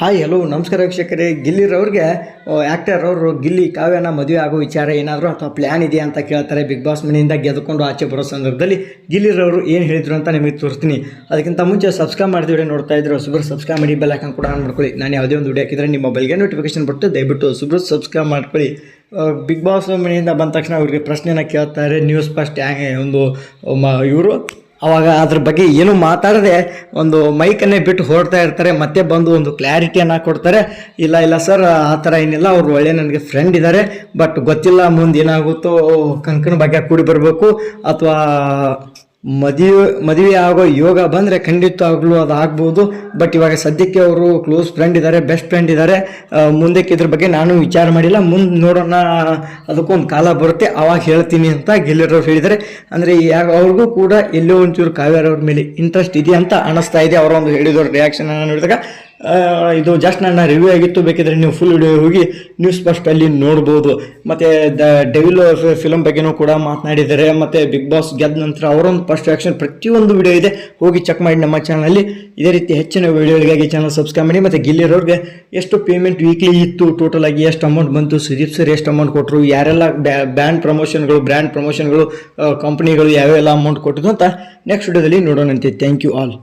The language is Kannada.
ಹಾಯ್ ಹಲೋ ನಮಸ್ಕಾರ ವೀಕ್ಷಕರೇ. ಗಿಲ್ಲಿರವ್ರಿಗೆ ಆ್ಯಕ್ಟರ್ ಅವರು ಗಿಲ್ಲಿ ಕಾವ್ಯನ ಮದುವೆ ಆಗೋ ವಿಚಾರ ಏನಾದರೂ ಅಥವಾ ಪ್ಲ್ಯಾನ್ ಇದೆಯಾ ಅಂತ ಕೇಳ್ತಾರೆ. ಬಿಗ್ ಬಾಸ್ ಮನೆಯಿಂದ ಗೆದ್ದುಕೊಂಡು ಆಚೆ ಬರೋ ಸಂದರ್ಭದಲ್ಲಿ ಗಿಲ್ಲಿರವರು ಏನು ಹೇಳಿದ್ರು ಅಂತ ನಿಮಗೆ ತೋರಿಸ್ತೀನಿ. ಅದಕ್ಕಿಂತ ಮುಂಚೆ ಸಬ್ಸ್ಕ್ರೈಬ್ ಮಾಡಿದ ವಿಡಿಯೋ ನೋಡ್ತಾ ಇದ್ರು ಸುಬ್ರು ಸಬ್ಸ್ಕ್ರೈಬ್ ಮಾಡಿ ಬೆಲ್ ಹಾಕೊಂಡು ಕೂಡ ಆನ್ ಮಾಡ್ಕೊಳ್ಳಿ. ನಾನು ಯಾವುದೇ ಒಂದು ವಿಡಿಯೋ ಹಾಕಿದ್ರೆ ನಿಮ್ಮ ಮೊಬೈಲ್ಗೆ ನೋಟಿಫಿಕೇಶನ್ ಬರುತ್ತೆ. ದಯವಿಟ್ಟು ಸುಬ್ರು ಸಬ್ಸ್ಕ್ರೈಬ್ ಮಾಡ್ಕೊಳ್ಳಿ. ಬಿಗ್ ಬಾಸ್ ಮನೆಯಿಂದ ಬಂದ ತಕ್ಷಣ ಅವ್ರಿಗೆ ಪ್ರಶ್ನೆನ ಕೇಳ್ತಾರೆ. ನ್ಯೂಸ್ ಫಸ್ಟ್ ಹ್ಯಾಂಗೆ, ಒಂದು ಇವರು. ಅವಾಗ ಅದ್ರ ಬಗ್ಗೆ ಏನು ಮಾತಾಡದೆ ಒಂದು ಮೈಕನ್ನೇ ಬಿಟ್ಟು ಹೊರಡ್ತಾ ಇರ್ತಾರೆ, ಮತ್ತೆ ಬಂದು ಒಂದು ಕ್ಲಾರಿಟಿಯನ್ನು ಕೊಡ್ತಾರೆ. ಇಲ್ಲ ಇಲ್ಲ ಸರ್ ಆ ಥರ ಏನಿಲ್ಲ, ಅವ್ರು ಒಳ್ಳೆ ನನಗೆ ಫ್ರೆಂಡ್ ಇದ್ದಾರೆ ಬಟ್ ಗೊತ್ತಿಲ್ಲ ಮುಂದೆ ಏನಾಗುತ್ತೋ, ಕಂಕಣ ಬಗ್ಗೆ ಕೂಡಿ ಬರಬೇಕು, ಅಥವಾ ಮದುವೆ ಮದುವೆ ಆಗೋ ಯೋಗ ಬಂದರೆ ಖಂಡಿತವಾಗ್ಲೂ ಅದು ಆಗ್ಬೋದು. ಬಟ್ ಇವಾಗ ಸದ್ಯಕ್ಕೆ ಅವರು ಕ್ಲೋಸ್ ಫ್ರೆಂಡ್ ಇದ್ದಾರೆ ಬೆಸ್ಟ್ ಫ್ರೆಂಡ್ ಇದ್ದಾರೆ ಮುಂದಕ್ಕೆ ಇದ್ರ ಬಗ್ಗೆ ನಾನು ವಿಚಾರ ಮಾಡಿಲ್ಲ. ಮುಂದೆ ನೋಡೋಣ, ಅದಕ್ಕೊಂದು ಕಾಲ ಬರುತ್ತೆ. ಅವಾಗ ಹೇಳ್ತೀನಿ ಅಂತ ಗೆಲ್ಲಿರೋರು ಹೇಳಿದ್ದಾರೆ. ಅಂದರೆ ಯಾವ ಅವ್ರಿಗೂ ಕೂಡ ಎಲ್ಲೋ ಒಂಚೂರು ಕಾವ್ಯರವ್ರ ಮೇಲೆ ಇಂಟ್ರೆಸ್ಟ್ ಇದೆ ಅಂತ ಅನಿಸ್ತಾ ಇದೆ. ಅವರ ಒಂದು ಹೇಳಿದವ್ರ ರಿಯಾಕ್ಷನ್ ನೋಡಿದಾಗ ಇದು ಜಸ್ಟ್ ನನ್ನ ರಿವ್ಯೂ ಆಗಿತ್ತು, ಬೇಕಿದ್ರೆ ನೀವು ಫುಲ್ ವಿಡಿಯೋ ಹೋಗಿ ನ್ಯೂಸ್ ಫಸ್ಟ್ ಅಲ್ಲಿ ನೋಡ್ಬೋದು. ಮತ್ತು ದ ಡೆವಿಲ್ ಫಿಲಮ್ ಬಗ್ಗೆನೂ ಕೂಡ ಮಾತನಾಡಿದ್ದಾರೆ. ಮತ್ತು ಬಿಗ್ ಬಾಸ್ ಗೆದ್ದ ನಂತರ ಅವರೊಂದು ಫಸ್ಟ್ ಆ್ಯಕ್ಷನ್ ಪ್ರತಿಯೊಂದು ವಿಡಿಯೋ ಇದೆ. ಹೋಗಿ ಚೆಕ್ ಮಾಡಿ ನಮ್ಮ ಚಾನಲಲ್ಲಿ ಇದೇ ರೀತಿ ಹೆಚ್ಚಿನ ವಿಡಿಯೋಗಳಿಗಾಗಿ ಚಾನಲ್ ಸಬ್ಸ್ಕ್ರೈಬ್ ಮಾಡಿ. ಮತ್ತು ಗಿಲ್ಲಿರೋರಿಗೆ ಎಷ್ಟು ಪೇಮೆಂಟ್ ವೀಕ್ಲಿ ಇತ್ತು ಟೋಟಲ್ ಆಗಿ ಎಷ್ಟು ಅಮೌಂಟ್ ಬಂತು, ಸುದೀಪ್ ಸರ್ ಎಷ್ಟು ಅಮೌಂಟ್ ಕೊಟ್ಟರು ಯಾರೆಲ್ಲ ಬ್ಯಾಂಡ್ ಪ್ರಮೋಷನ್ಗಳು ಬ್ರ್ಯಾಂಡ್ ಪ್ರಮೋಷನ್ಗಳು ಕಂಪ್ನಿಗಳು ಯಾವೆಲ್ಲ ಅಮೌಂಟ್ ಕೊಟ್ಟಿದ್ದು ಅಂತ ನೆಕ್ಸ್ಟ್ ವಿಡಿಯೋದಲ್ಲಿ ನೋಡೋಣಂತೆ. Thank you all